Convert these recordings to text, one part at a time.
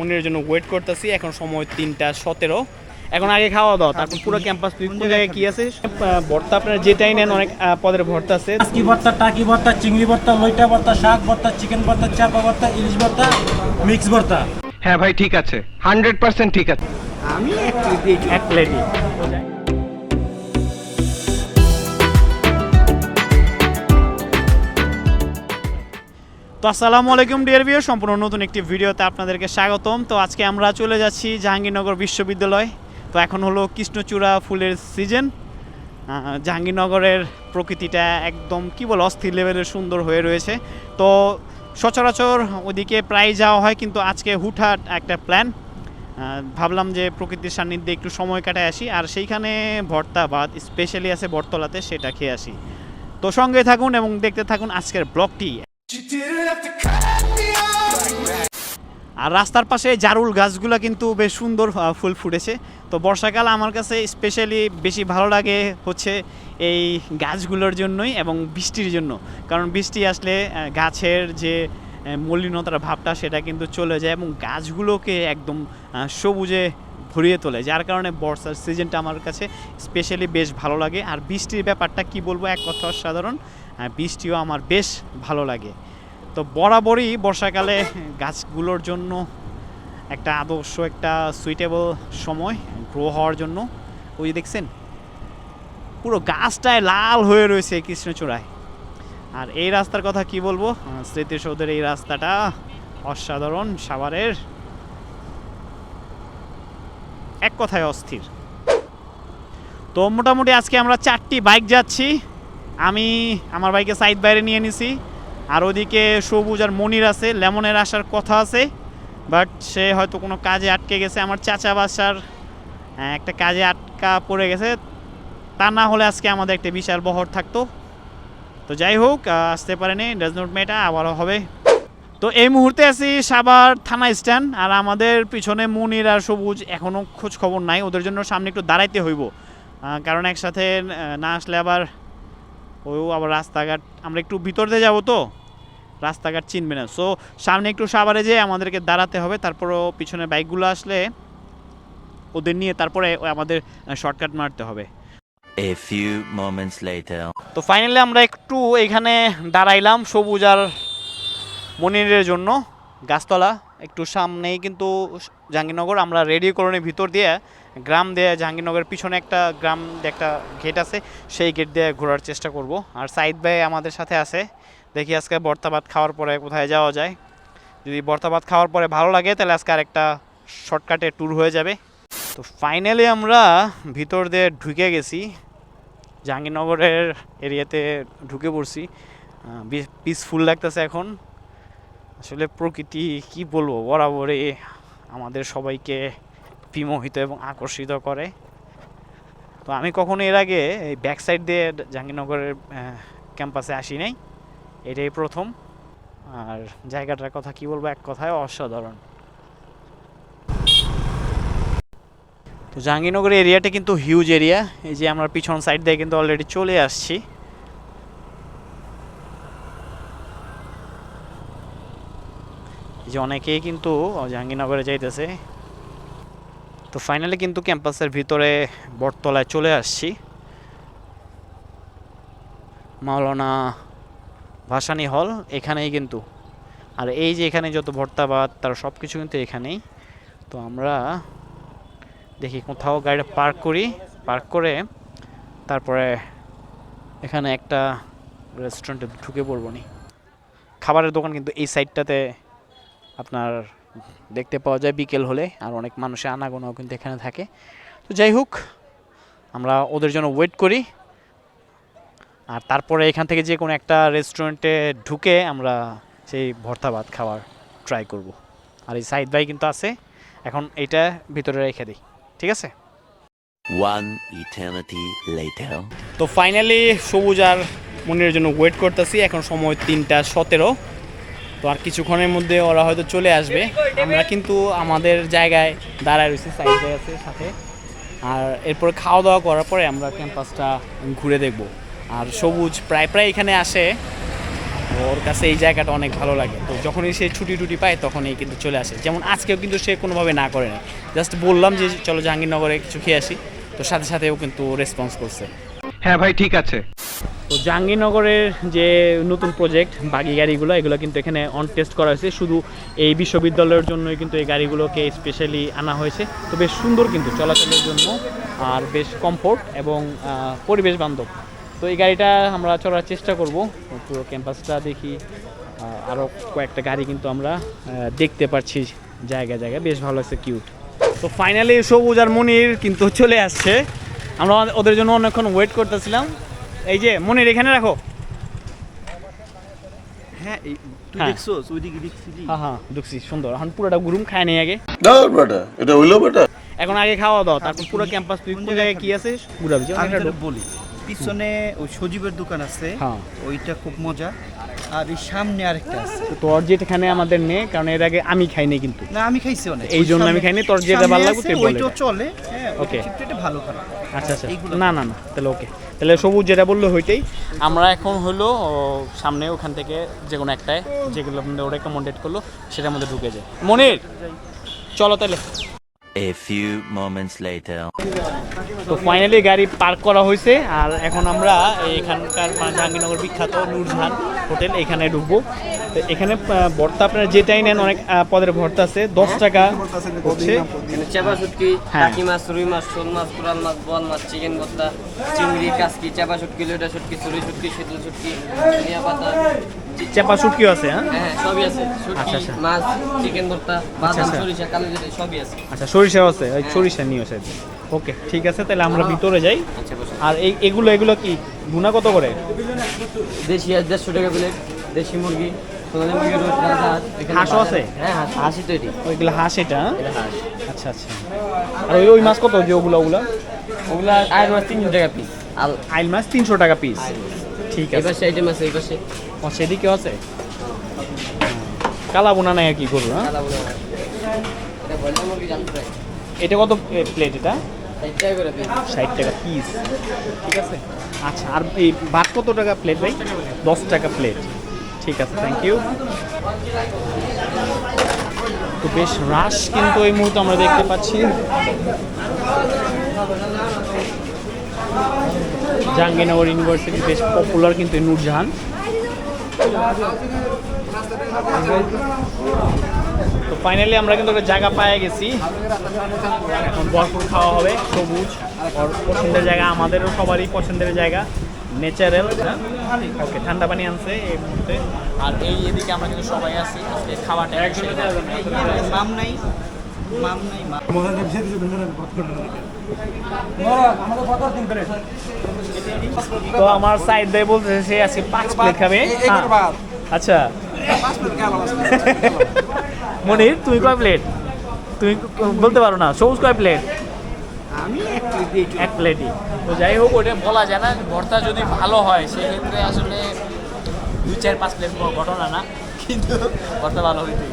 মনিরের জন্য ওয়েট করতেছি। এখন সময় তিনটা সতেরো। এখন আগে খাওয়া দাওয়া তারপর পুরো ক্যাম্পাস তুই কোন জায়গায় কি আছে? ভর্তা আপনারা যেটাই নেন অনেক পদের ভর্তা আছে। কি ভর্তা টাকি ভর্তা চিংড়ি ভর্তা লইটা ভর্তা শাক ভর্তা চিকেন ভর্তা চাপা ভর্তা ইলিশ ভর্তা মিক্স ভর্তা। হ্যাঁ ভাই ঠিক আছে। হান্ড্রেড পার্সেন্ট ঠিক আছে। আমি এক প্লেটই তো আসসালামু আলাইকুম ডিয়ার ভিউ সম্পূর্ণ নতুন একটি ভিডিওতে আপনাদেরকে স্বাগতম। তো আজকে আমরা চলে যাচ্ছি জাহাঙ্গীরনগর বিশ্ববিদ্যালয়। তো এখন হলো কৃষ্ণচূড়া ফুলের সিজন জাহাঙ্গীরনগরের প্রকৃতিটা একদম, কি বল অস্থির লেভেলের সুন্দর হয়ে রয়েছে। তো সচরাচর ওদিকে প্রায় যাওয়া হয়, কিন্তু আজকে হুটহাট একটা প্ল্যান ভাবলাম যে প্রকৃতির সান্নিধ্যে একটু সময় কাটায় আসি, আর সেইখানে ভর্তা ভাত স্পেশালি আছে বটতলাতে, সেটা খেয়ে আসি। তো সঙ্গে থাকুন এবং দেখতে থাকুন আজকের ব্লগটি। আর রাস্তার পাশে জারুল গাছগুলো কিন্তু বেশ সুন্দর ফুল ফুটেছে। তো বর্ষাকাল আমার কাছে স্পেশালি বেশি ভালো লাগে হচ্ছে এই গাছগুলোর জন্যই এবং বৃষ্টির জন্য। কারণ বৃষ্টি আসলে গাছের যে মলিনতার ভাবটা সেটা কিন্তু চলে যায় এবং গাছগুলোকে একদম সবুজে ভরিয়ে তোলে। যার কারণে বর্ষার সিজনটা আমার কাছে স্পেশালি বেশ ভালো লাগে। আর বৃষ্টির ব্যাপারটা কি বলব? এক কথা অসাধারণ। বৃষ্টিও আমার বেশ ভালো লাগে। তো বরাবরই বর্ষাকালে গাছগুলোর জন্য একটা আদর্শ, একটা সুইটেবল সময় গ্রো হওয়ার জন্য। ওই যে দেখছেন, পুরো গাছটায় লাল হয়ে রয়েছে কৃষ্ণচূড়ায়। আর এই রাস্তার কথা কি বলব? স্মৃতিসৌধের এই রাস্তাটা অসাধারণ, সাভারের এক কথায় অস্থির। তো মোটামুটি আজকে আমরা চারটি বাইক যাচ্ছি। আমি আমার বাইকে সাইড বাইরে নিয়ে নিছি। আর ওদিকে সবুজ আর মনির আছে, লেমনের আসার কথা আছে বাট সে হয়তো কোনো কাজে আটকে গেছে। আমার চাচা বাসার একটা কাজে আটকা পড়ে গেছে। তা না হলে আজকে আমাদের একটা বিশাল বহর থাকতো। তো যাই হোক আসতে পারেনি ডাজ নট মেয়েটা আবারও হবে। তো এই মুহূর্তে আছি সাবার থানা স্ট্যান্ড, আর আমাদের পিছনে মুনির আর সবুজ এখনও খোঁজ খবর নাই। ওদের জন্য সামনে একটু দাঁড়াইতে হইব। কারণ একসাথে না আসলে আবার, ও আবার রাস্তাঘাট, আমরা একটু ভিতর দিয়ে যাব তো। রাস্তাঘাট চিনবে না। সো সামনে একটু সাভারে যেয়ে আমাদেরকে দাঁড়াতে হবে তারপরও পিছনে বাইকগুলো আসলে ওদের নিয়ে তারপরে আমাদের শর্টকাট মারতে হবে। A few moments later. তো ফাইনালি আমরা একটু এখানে দাঁড়াইলাম সবুজ আর মনিরের জন্য। গাছতলা একটু সামনেই কিন্তু জাহাঙ্গীরনগর। আমরা রেডি কলোনির ভিতর দিয়ে গ্রাম দিয়ে জাহাঙ্গীরনগরের পিছনে একটা গ্রাম একটা গেট আছে সেই গেট দিয়ে ঘোরার চেষ্টা করব। আর সাইদ ভাই আমাদের সাথে আছে। দেখি আজকে ভর্তা ভাত খাওয়ার পরে কোথায় যাওয়া যায়। যদি ভর্তা ভাত খাওয়ার পরে ভালো লাগে, তাহলে আজকে আরেকটা শর্টকাটে ট্যুর হয়ে যাবে। তো ফাইনালি আমরা ভিতর দিয়ে ঢুকে গেছি। জাহাঙ্গীরনগরের এরিয়াতে ঢুকে পড়ছি। পিসফুল লাগতেছে এখন। আসলে প্রকৃতি, কি বলব, বরাবরই আমাদের সবাইকে বিমোহিত এবং আকর্ষিত করে। তো আমি কখনো এর আগে এই ব্যাক সাইড দিয়ে জাহাঙ্গীরনগরের ক্যাম্পাসে আসি নাই। এটাই প্রথম। আর জায়গাটার কথা কি বলব, এক কথায় অসাধারণ। তো জাহাঙ্গীরনগর এরিয়াটা কিন্তু হিউজ এরিয়া এই যে আমরা পিছন সাইড দিয়ে কিন্তু অলরেডি চলে আসছি। যে অনেকেই কিন্তু জাহাঙ্গীরনগরে যাইতেছে। তো ফাইনালি কিন্তু ক্যাম্পাসের ভিতরে বটতলায় চলে আসছি। মাওলানা ভাসানী হল, এখানেই কিন্তু। আর এই যে এখানে যত ভর্তাবাদ, তার সব কিছু কিন্তু এখানেই। তো আমরা দেখি কোথাও গাড়িটা পার্ক করি। পার্ক করে তারপরে এখানে একটা রেস্টুরেন্টে ঢুকে পড়ব নি। খাবারের দোকান কিন্তু এই সাইডটাতে আপনার দেখতে পাওয়া যায় বিকেল হলে, আর অনেক মানুষের আনাগোনাও কিন্তু এখানে থাকে। তো যাই হোক, আমরা ওদের জন্য ওয়েট করি। আর তারপরে এখান থেকে যে কোনো একটা রেস্টুরেন্টে ঢুকে আমরা সেই ভর্তা ভাত খাওয়ার ট্রাই করব। আর এই সাইড ভাই কিন্তু আছে। এখন এইটা ভিতরে রেখে দিই। ঠিক আছে? One eternity later. তো ফাইনালি সবুজ আর মনিরের জন্য ওয়েট করতেছি। এখন সময় তিনটা সতেরো। তো আর কিছুক্ষণের মধ্যে ওরা হয়তো চলে আসবে। আমরা কিন্তু আমাদের জায়গায় দাঁড়ায় রয়েছি। সাইড ভাই আছে সাথে। আর এরপরে খাওয়া দাওয়া করার পরে আমরা ক্যাম্পাসটা ঘুরে দেখব। আর সবুজ প্রায় প্রায় এখানে আসে। ওর কাছে এই জায়গাটা অনেক ভালো লাগে। তো যখনই সে ছুটি টুটি পায় তখনই কিন্তু চলে আসে। যেমন আজকেও কিন্তু সে কোনোভাবে না করে না জাস্ট বললাম যে চলো জাহাঙ্গীরনগরে কিছু খেয়ে আসি। তো সাথে সাথেও কিন্তু রেসপন্স করছে। হ্যাঁ ভাই ঠিক আছে। তো জাহাঙ্গীরনগরের যে নতুন প্রজেক্ট বাগি গাড়িগুলো এগুলো কিন্তু এখানে অন টেস্ট করা হয়েছে। শুধু এই বিশ্ববিদ্যালয়ের জন্যই কিন্তু এই গাড়িগুলোকে স্পেশালি আনা হয়েছে। তো বেশ সুন্দর কিন্তু চলাচলের জন্য আর বেশ কমফোর্ট এবং পরিবেশ বান্ধব। তো এই গাড়িটা আমরা চলার চেষ্টা করব। পুরো ক্যাম্পাসটা দেখি আরও কয়েকটা গাড়ি কিন্তু আমরা দেখতে পাচ্ছি জায়গায় জায়গায়। বেশ ভালো আছে কিউট তো ফাইনালি সবুজ আর মনির কিন্তু চলে আসছে। আমরা ওদের জন্য অনেকক্ষণ ওয়েট করতেছিলাম। এই যে মনির এখানে রাখো। হ্যাঁ তুই হ্যাঁ। দেখছোস? ওইদিকে দেখছিলি হ্যাঁ হ্যাঁ সুন্দর। এখন পুরোটা গুরুম খায় নেই আগে। না বেটা এটা হইল বেটা। এখন আগে খাওয়া দাও তারপর পুরো ক্যাম্পাস তুই কোন জায়গায় কি আছে ঘুরাবি আমি। বলি। পিছনে ওই সজীবের দোকান আছে। হ্যাঁ। ওইটা খুব মজা। আর এই সামনে আরেকটা আছে। তো তোর যেখানে আমাদের নে কারণ এর আগে আমি খাইনি কিন্তু। না আমি খাইছি অনেক। এই জন্য আমি খাইনি, তোর যেটা ভালো লাগবে তুই বল ওইটাও চলে হ্যাঁ ওকে। এটা ভালো খারাপ। আচ্ছা আচ্ছা। না না না তাহলে ওকে তাহলে সবুজ যেটা বলল হইতেই আমরা এখন হলো সামনে ওখান থেকে যে কোনো একটায় যেগুলো রেকমেন্ডেড করল সেটার মধ্যে ঢুকে যায়। মনির চলো তাহলে। A few moments later. তো ফাইনালি গাড়ি পার্ক করা হয়েছে আর এখন আমরা এখানকার জাহাঙ্গীরনগর বিখ্যাত নূরজাহান হোটেল এখানে ঢুকবো তো এখানে ভর্তা আপনারা যেটাই নেন অনেক পদের ভর্তা আছে দশ টাকা হচ্ছে চেপা শুটকি হ্যাঁ। টাকি মাছ রুই মাছ শোল মাছ কোরাল মাছ বোয়াল মাছ চিকেন ভর্তা চিংড়ি কাসকি চেপা শুটকি লোটা শুটকি চুরি শুটকি শীতল শুটকি ধনিয়া পাতা চেপা শুটকিও আছে হ্যাঁ? হ্যাঁ হ্যাঁ সবই আছে। আচ্ছা, আচ্ছা। মাছ চিকেন ভর্তা বাদাম আচ্ছা। সরিষা কালো জিরে সবই আছে। আচ্ছা সরিষাও আছে ওই সরিষা নিও সাইড ওকে ঠিক আছে তাহলে আমরা ভিতরে যাই। আচ্ছা আর এই এগুলো এগুলো কি গুনা কত করে? দেশি আর দেড়শো টাকা প্লেট দেশি মুরগি হাঁসও আছে? হ্যাঁ হাঁস তৈরি। ওইগুলো হাঁস এটা হ্যাঁ? আচ্ছা আচ্ছা। আর ওই ওই মাছ কত যে ওগুলো ওগুলো? ওগুলা আয়ের মাছ তিনশো টাকা পিস আর আইল মাছ তিনশো টাকা পিস ঠিক এই আছে। পাশে আইটেম আছে এই পাশে। ও সেদিকে আছে? কালা বোনা নাই আর কি করব হ্যাঁ? এটা কত প্লেট এটা? ষাট টাকা পিস ঠিক আছে? আচ্ছা আর এই ভাত কত টাকা প্লেট ভাই? দশ টাকা প্লেট ঠিক আছে থ্যাংক ইউ তো বেশ রাশ কিন্তু এই মুহূর্তে আমরা দেখতে পাচ্ছি। জাহাঙ্গীরনগর ইউনিভার্সিটি বেশ পপুলার কিন্তু নূরজাহান। তো ফাইনালি আমরা কিন্তু একটা জায়গা পায়ে গেছি। এখন ভরপুর খাওয়া হবে সবুজ। পছন্দের জায়গা আমাদেরও সবারই পছন্দের জায়গা ন্যাচারাল ওকে ঠান্ডা পানি আনছে এই মুহূর্তে। আর এই এদিকে আমরা কিন্তু সবাই আছি আজকে খাওয়াটা মাম নাই। তো আমার সাইড দিয়ে বলতেছে সে আজকে পাঁচ প্লেট খাবে। হ্যাঁ। আচ্ছা। মনির তুমি কয় প্লেট তুমি বলতে পারো না সবুজ কয় প্লেট আমি এক প্লেট দিয়ে এক প্লেটই তো যাই হোক ওটা বলা যায় না ভর্তা যদি ভালো হয় সেক্ষেত্রে আসলে দুই চার পাঁচ প্লেট ঘটনা না কিন্তু ভর্তা ভালো হইতে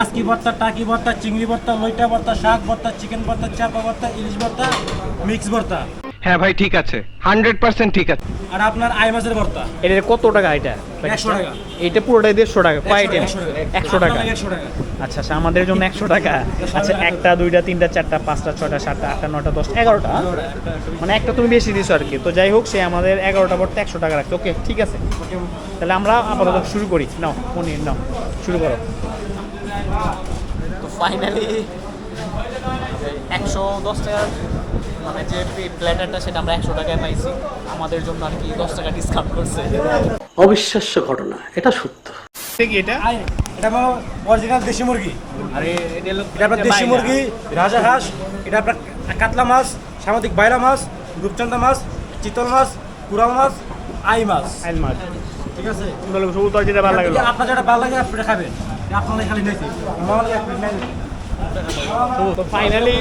আজকি ভর্তা টাকি ভর্তা চিংড়ি ভর্তা লইটা ভর্তা শাক ভর্তা চিকেন ভর্তা চাপা ভর্তা ইলিশ ভর্তা মিক্স ভর্তা। হ্যাঁ ভাই ঠিক আছে। হান্ড্রেড পার্সেন্ট ঠিক আছে। আর আপনার আই মাছের ভর্তা। এটা কত টাকা এটা? একশো টাকা। এটা পুরোটাই দেড়শো টাকা কয় আইটেম একশো টাকা। একশো টাকা? আচ্ছা আচ্ছা আমাদের জন্য একশো টাকা। আচ্ছা একটা দুইটা তিনটা চারটা পাঁচটা ছয়টা সাতটা আটটা নটা দশটা এগারোটা মানে একটা তুমি বেশি দিছো আর কি তো যাই হোক সে আমাদের এগারোটা পড়তে একশো টাকা রাখছে। ওকে ঠিক আছে। তাহলে আমরা আপাতত শুরু করি। নাও পনির নাও শুরু করো। ফাইনালি একশো দশ টাকার মানে যে প্ল্যাটারটা সেটা আমরা একশো টাকায় পাইছি। আমাদের জন্য আর কি দশ টাকা ডিসকাউন্ট করছে। অবিশ্বাস্য ঘটনা এটা সত্য। কি এটা? এটা আমার অরিজিনাল দেশি মুরগি। আরে এটা এটা আপনার দেশি মুরগি রাজা হাঁস এটা আপনার কাতলা মাছ সামুদ্রিক বাইরা মাছ রূপচন্দা মাছ চিতল মাছ কুড়াল মাছ আই মাছ। আইল মাছ। ঠিক আছে? যেটা ভালো লাগল আপনার যেটা ভালো লাগে আপনি খাবেন। তো ফাইনালি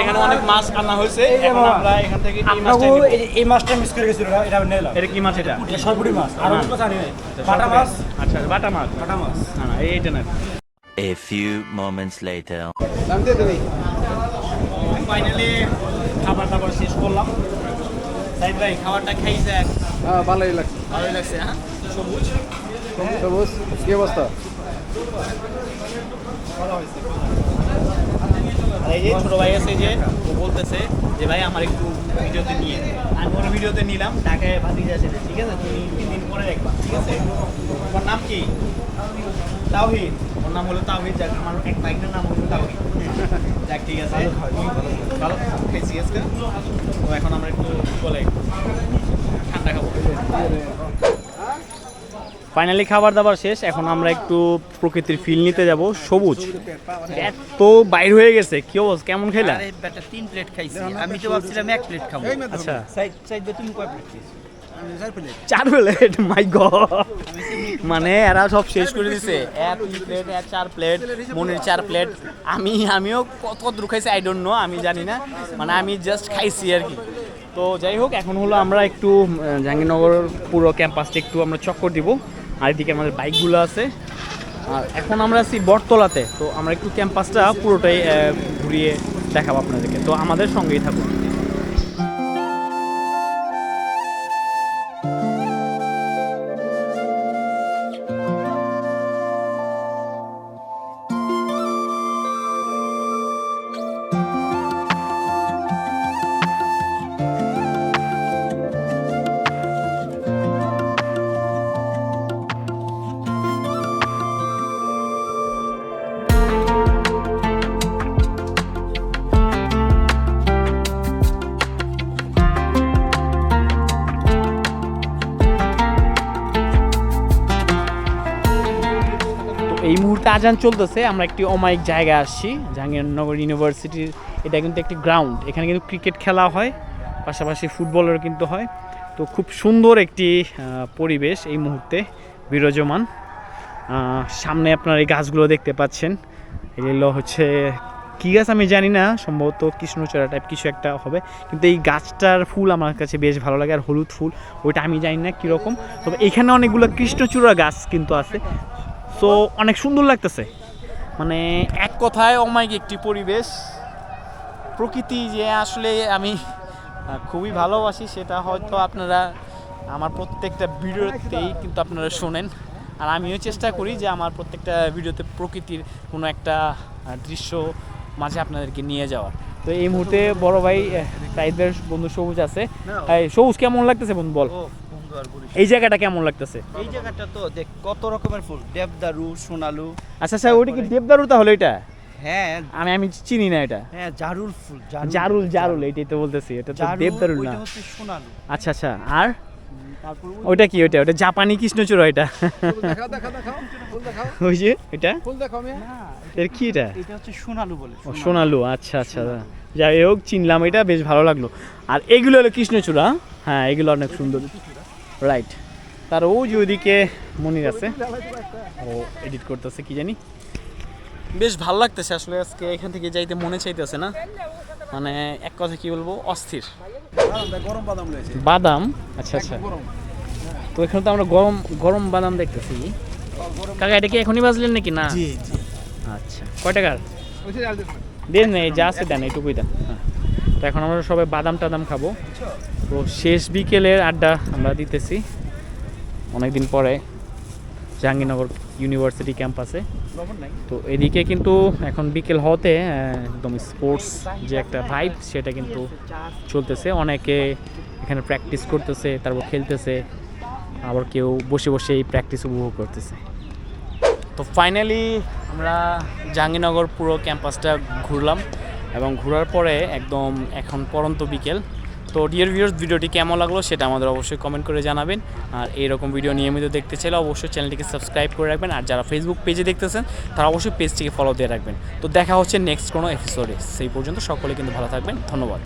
এখানে অনেক মাছ আনা হয়েছে। এখন আমরা এখান থেকে এই মাছটা এই- এই মাছটা মিস করে গেছিল এটা নিলাম। এটা কি মাছ এটা? এটা সরপুরি মাছ আর অন্য মাছ আনি বাটা মাছ। আচ্ছা বাটা মাছ। বাটা মাছ। না না এইটা না। A few moments later. Finally খাবার দাবার শেষ করলাম। সাইদ ভাই খাবারটা খাইছে ভালোই লাগছে। ভালোই লাগছে হ্যাঁ? সবুজ। সবুজ? কি অবস্থা? আর এই যে ছোট ভাই আছে যে ও বলতেছে যে ভাই আমার একটু ভিডিওতে নিয়ে আমি ওর ভিডিওতে নিলাম ঢাকায় ভাতিজা আছে ঠিক আছে? তুমি তিন দিন পরে দেখবা ঠিক আছে? তোমার নাম কি? তাওহিদ। ওর নাম হলো তাওহিদ যাক আমার এক বাইকের নাম হলো তাওহিদ। যাক ঠিক আছে। ভালো খাইছি আজকে তো এখন আমরা একটু বলে ঠান্ডা খাব। ফাইনালি খাবার দাবার শেষ এখন আমরা একটু প্রকৃতির ফিল নিতে যাব সবুজ। এত বাইর হয়ে গেছে কি অবস্থা কেমন খেলা? আরে বেটা তিন প্লেট খাইছি। আমি তো ভাবছিলাম এক প্লেট খাব। আচ্ছা। সাইড সাইড দিয়ে তুমি কয় প্লেট চার প্লেট মাই গড মানে এরা সব শেষ করে দিছে। এক প্লেট এক চার প্লেট মনির চার প্লেট আমি আমিও কত কত দূর খাইছি আই ডোন্ট নো আমি জানি না। মানে আমি জাস্ট খাইছি আর কি। তো যাই হোক এখন হলো আমরা একটু জাহাঙ্গীরনগর পুরো ক্যাম্পাসটা একটু আমরা চক্কর দিব। আর এদিকে আমাদের বাইকগুলো আছে। আর এখন আমরা আছি বটতলাতে, তো আমরা একটু ক্যাম্পাসটা পুরোটাই ঘুরিয়ে দেখাবো আপনাদেরকে। তো আমাদের সঙ্গেই থাকুন। আজান চলতেছে, আমরা একটি অমায়িক জায়গায় আসছি, জাহাঙ্গীরনগর ইউনিভার্সিটির, এটা কিন্তু একটি গ্রাউন্ড, এখানে কিন্তু ক্রিকেট খেলা হয়, পাশাপাশি ফুটবলের কিন্তু হয়। তো খুব সুন্দর একটি পরিবেশ এই মুহূর্তে বিরাজমান। সামনে আপনার এই গাছগুলো দেখতে পাচ্ছেন। এগুলো হচ্ছে, কী গাছ আমি জানি না, সম্ভবত কৃষ্ণচূড়া টাইপ কিছু একটা হবে। কিন্তু এই গাছটার ফুল আমার কাছে বেশ ভালো লাগে, আর হলুদ ফুল, ওইটা আমি জানি না কীরকম। তবে এখানে অনেকগুলো কৃষ্ণচূড়া গাছ কিন্তু আছে। সো অনেক সুন্দর লাগতেছে। মানে এক কথায় অমায়িক একটি পরিবেশ। প্রকৃতি যে আসলে আমি খুবই ভালোবাসি সেটা হয়তো আপনারা আমার প্রত্যেকটা ভিডিওতেই কিন্তু আপনারা শোনেন। আর আমিও চেষ্টা করি যে আমার প্রত্যেকটা ভিডিওতে প্রকৃতির কোনো একটা দৃশ্য মাঝে আপনাদেরকে নিয়ে যাওয়ার। তো এই মুহূর্তে বড় ভাই সাইদের বন্ধু সবুজ আছে। সবুজ কেমন লাগতেছে বন্ধু বল? এই জায়গাটা কেমন লাগতেছে? এই জায়গাটা তো দেখ কত রকমের ফুল। দেবদারু সোনালু। আচ্ছা আচ্ছা ওইটা কি দেবদারু তাহলে এটা? হ্যাঁ। আমি আমি চিনি না এটা। হ্যাঁ জারুল ফুল জারুল জারুল এইটাই তো বলতেছি এটা তো দেবদারুল না সোনালু। আচ্ছা আচ্ছা আর? ওইটা কি ওইটা ওটা জাপানি কৃষ্ণচূড়া এটা? দেখাও দেখাও দেখাও ফুল দেখাও। ওই যে এটা? ফুল দেখাও আমি না এর কি এটা? এটা হচ্ছে সোনালু বলে ও সোনালু। আচ্ছা আচ্ছা। যাই হোক চিনলাম এটা বেশ ভালো লাগল। আর এগুলো হলো কৃষ্ণচূড়া হ্যাঁ এগুলো অনেক সুন্দর। রাইট তার ওই যে ওইদিকে মনির আছে। ও এডিট করতেছে কি জানি। বেশ ভালো লাগতেছে আসলে আজকে এখান থেকে যাইতে মনে চাইতেছে না। মানে এক কথা কি বলব অস্থির। বাদাম আচ্ছা আচ্ছা। তো এখানে তো আমরা গরম গরম বাদাম দেখতেছি। কাকা এটা কি এখনই বাজলেন নাকি? না। আচ্ছা। কয় টাকার? দেন না এই যা আছে দেন এইটুকুই দেন। হ্যাঁ। তো এখন আমরা সবাই বাদাম টাদাম খাব। তো শেষ বিকেলের আড্ডা আমরা দিতেছি অনেকদিন পরে জাহাঙ্গীরনগর ইউনিভার্সিটি ক্যাম্পাসে। তো এদিকে কিন্তু এখন বিকেল হতে একদম স্পোর্টস যে একটা ভাইব সেটা কিন্তু চলতেছে। অনেকে এখানে প্র্যাকটিস করতেছে, তারপর খেলতেছে, আবার কেউ বসে বসে এই প্র্যাকটিস উপভোগ করতেছে। তো ফাইনালি আমরা জাহাঙ্গীরনগর পুরো ক্যাম্পাসটা ঘুরলাম। এবং ঘোরার পরে একদম এখন পরন্ত বিকেল। তো ডিয়ার ভিউয়ার্স ভিডিওটি কেমন লাগল সেটা আমাদের অবশ্যই কমেন্ট করে জানাবেন। আর এইরকম ভিডিও নিয়মিত দেখতে চাইলে অবশ্যই চ্যানেলটিকে সাবস্ক্রাইব করে রাখবেন। আর যারা ফেসবুক পেজে দেখতেছেন, তারা অবশ্যই পেজটিকে ফলো দিয়ে রাখবেন। তো দেখা হচ্ছে নেক্সট কোনো এপিসোডে সেই পর্যন্ত সকলে কিন্তু ভালো থাকবেন। ধন্যবাদ।